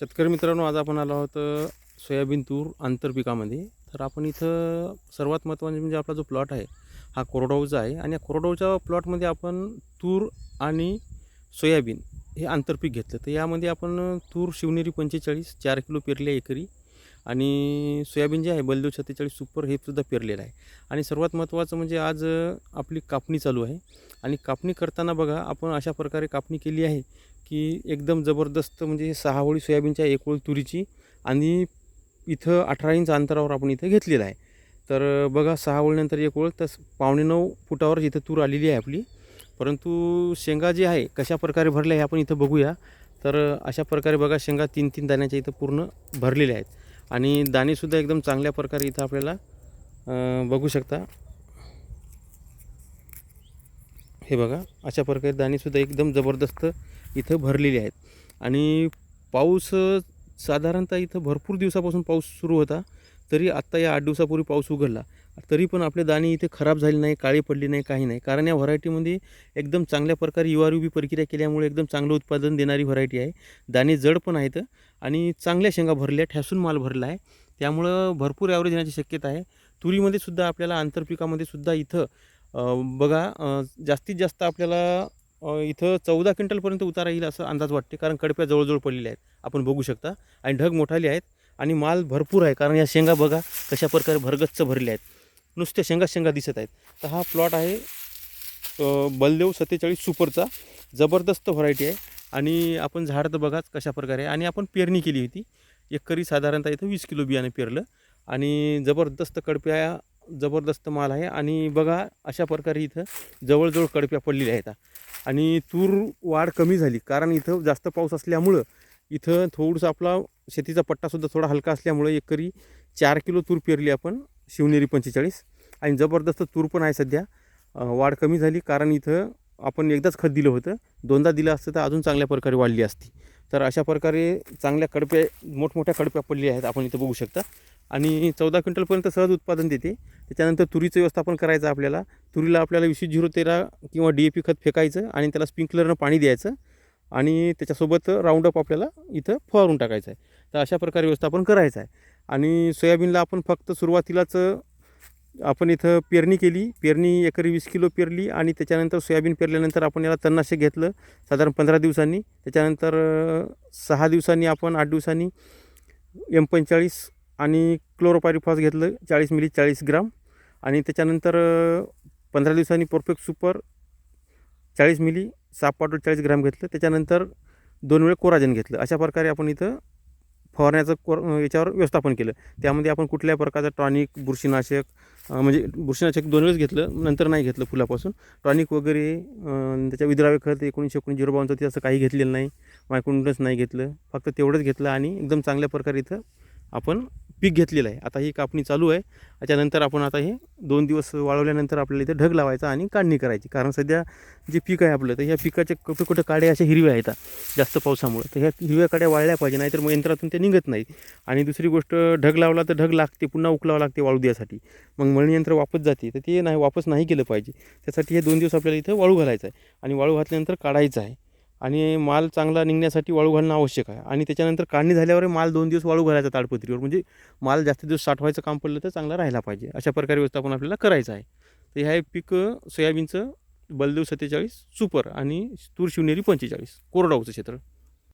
शेतकरी मित्रांनो आज आपण आलो आहोत सोयाबीन तूर आंतरपिकामध्ये तर आपण इथं सर्वात महत्त्वाचे म्हणजे आपला जो प्लॉट आहे हा कोरडवाहूचा आहे. आणि या कोरडवाहूच्या प्लॉटमध्ये आपण तूर आणि सोयाबीन हे आंतरपीक घेतलं. तर यामध्ये आपण तूर शिवनेरी पंचेचाळीस चार किलो पेरले एकरी. आणि सोयाबीन जे आहे बलदेव सत्तेचाळीस सुपर हे सुद्धा पेरलेलं आहे. आणि सर्वात महत्त्वाचं म्हणजे आज आपली कापणी चालू आहे. आणि कापणी करताना बघा आपण अशा प्रकारे कापणी केली आहे की एकदम जबरदस्त म्हणजे सहा ओळी सोयाबीनच्या एक ओळ तुरीची आणि इथं अठरा इंच अंतरावर आपण इथं घेतलेलं आहे. तर बघा सहा ओळीनंतर एक ओळ तर पावणे नऊ फुटावर इथं तूर आलेली आहे आपली. परंतु शेंगा जे आहे कशा प्रकारे भरल्या हे आपण इथं बघूया. तर अशा प्रकारे बघा शेंगा तीन तीन दाण्याच्या इथं पूर्ण भरलेल्या आहेत. आणि दाणेसुद्धा एकदम चांगल्या प्रकारे इथं आपल्याला बघू शकता. हे बघा अशा प्रकारे दाणेसुद्धा एकदम जबरदस्त इथं भरलेली आहेत. आणि पाऊस साधारणतः इथं भरपूर दिवसापासून पाऊस सुरू होता तरी आत्ता या आठ दिवसापूर्वी पाऊस उघडला. तरी पण आपले दाणे इथे खराब झाले नाही काळी पडली नाही काही नाही. कारण या व्हरायटीमध्ये एकदम चांगल्या प्रकारे यू आर यू बी प्रक्रिया केल्यामुळे एकदम चांगलं उत्पादन देणारी व्हरायटी आहे. दाणे जड पण आहेत आणि चांगल्या शेंगा भरल्या ठ्यासून माल भरला आहे. त्यामुळं भरपूर ॲव्हरेज येण्याची शक्यता आहे. तुरीमध्ये सुद्धा आपल्याला आंतरपिकामध्ये सुद्धा इथं बघा जास्तीत जास्त आपल्याला इथं चौदा क्विंटलपर्यंत उतारा येईल असं अंदाज वाटते. कारण कडप्या जवळजवळ पडलेल्या आहेत. आपण बघू शकता. आणि ढग मोठाले आहेत आणि माल भरपूर आहे. कारण या शेंगा बघा कशा प्रकारे भरगच्च भरल्या आहेत. नुसत्या शेंगा शेंगा दिसत आहेत. तर हा प्लॉट आहे बलदेव सत्तेचाळीस सुपरचा. जबरदस्त व्हरायटी आहे. आणि आपण झाड तर बघाच कशा प्रकारे आहे. आणि आपण पेरणी केली होती. एकरी साधारणतः इथं वीस किलो बियाणं पेरलं. आणि जबरदस्त कडप्या जबरदस्त माल आहे. आणि बघा अशा प्रकारे इथं जवळजवळ कडप्या पडलेल्या आहेत. आणि तूर वाढ कमी झाली. कारण इथं जास्त पाऊस असल्यामुळं इथं थोडंसं आपला शेतीचा पट्टासुद्धा थोडा हलका असल्यामुळं एकरी चार किलो तूर पेरली आपण. शिवनेरी पंचेचाळीस. आणि जबरदस्त तूर पण आहे सध्या. वाढ कमी झाली कारण इथं आपण एकदाच खत दिलं होतं. दोनदा दिलं असतं तर अजून चांगल्या प्रकारे वाढली असती. तर अशा प्रकारे चांगल्या कडप्या मोठमोठ्या कडप्या पडल्या आहेत आपण इथं बघू शकता. आणि चौदा क्विंटलपर्यंत सहज उत्पादन देते. त्याच्यानंतर तुरीचं व्यवस्थापन करायचं आपल्याला. तुरीला आपल्याला विशेष झिरो तेरा किंवा डी ए पी खत फेकायचं आणि त्याला स्प्रिंकलरनं पाणी द्यायचं. आणि त्याच्यासोबत राऊंडअप आपल्याला इथं फवारून टाकायचं आहे. तर अशा प्रकारे व्यवस्थापन करायचं आहे. आणि सोयाबीनला आपण फक्त सुरुवातीलाच आपण इथं पेरणी केली. पेरणी एकरी वीस किलो पेरली आणि त्याच्यानंतर सोयाबीन पेरल्यानंतर आपण याला तणनाशक घेतलं साधारण पंधरा दिवसांनी. त्याच्यानंतर सहा दिवसांनी आपण आठ दिवसांनी एम पंचेचाळीस आणि क्लोरोपायरिफॉस घेतलं चाळीस मिली चाळीस ग्राम. आणि त्याच्यानंतर पंधरा दिवसांनी परफेक्ट सुपर चाळीस मिली साप पाटोल चाळीस ग्राम घेतलं. त्याच्यानंतर दोन वेळ कोराजन घेतलं. अशा प्रकारे आपण इथं फवारण्याचं कोर याच्यावर व्यवस्थापन केलं. त्यामध्ये आपण कुठल्या प्रकारचं टॉनिक बुरशीनाशक म्हणजे बुरशीनाशक दोन वेळेस घेतलं नंतर नाही घेतलं फुलापासून. टॉनिक वगैरे त्याच्या विद्राव्य खत एकोणीसशे एकोणीस झिरो बावनचं ते असं काही घेतलेलं नाही. मायक्रोन्युट्रन्स नाही घेतलं. फक्त तेवढंच घेतलं आणि एकदम चांगल्या प्रकारे इथं आपण पीक घेतलेलं आहे. आता ही कापणी चालू आहे. त्याच्यानंतर आपण आता हे दोन दिवस वाळवल्यानंतर आपल्याला इथं ढग लावायचा आणि काढणी करायची. कारण सध्या जे पीक आहे आपलं तर ह्या पिकाचे कुठे कुठे काड्या अशा हिरव्या आहेत जास्त पावसामुळे. तर ह्या हिरव्या काड्या वाळल्या पाहिजे नाहीतर मग यंत्रातून ते निघत नाही आणि दुसरी गोष्ट ढग लावला तर ढग लागते पुन्हा उकलावं लागते वाळू द्यासाठी. मग मळणी यंत्र वापस जाते तर ते नाही वापस नाही केलं पाहिजे. त्यासाठी हे दोन दिवस आपल्याला इथं वाळू घालायचं आहे. आणि वाळू घातल्यानंतर काढायचं आहे. आणि माल चांगला निघण्यासाठी वाळू घालणं आवश्यक आहे. आणि त्याच्यानंतर काढणी झाल्यावर माल दोन दिवस वाळू घालायचा ताडपत्रीवर. म्हणजे माल जास्त दिवस साठवायचं काम पडलं तर चांगला राहिला पाहिजे. अशा प्रकारे व्यवस्थापन आपल्याला करायचं आहे. तर ह्या पीक सोयाबीनचं बलदेव सत्तेचाळीस सुपर आणि तूर शिवनेरी पंचेचाळीस कोरडाऊचं क्षेत्र.